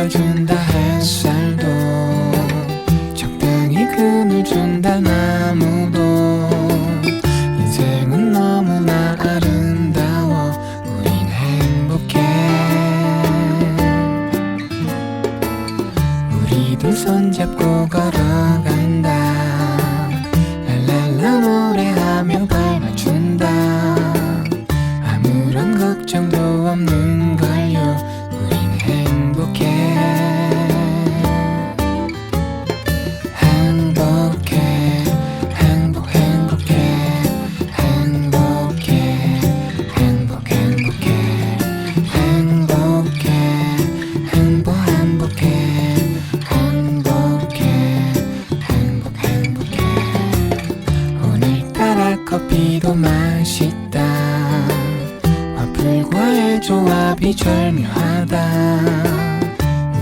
내려준다 햇살도. 적당히 그늘 준다 나무도. 인생은 너무나 아름다워. 우린 행복해. 우리도 손잡고 걸어간다. 커피도 맛있다. 와플과의 조합이 절묘하다.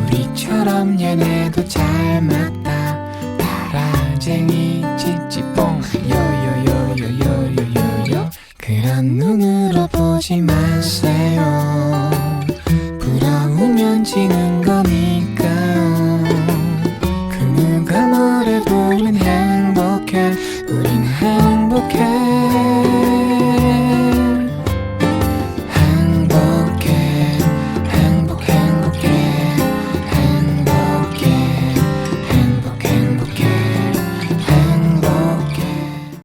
우리처럼 얘네도 잘 맞다. 다라쟁이 찌찌뽕 요요요요요요요 그런 눈으로 보지 마세요. 부러우면 지는 거니까요 그 누가 뭐래도 우린 행복해. 우린 행복해.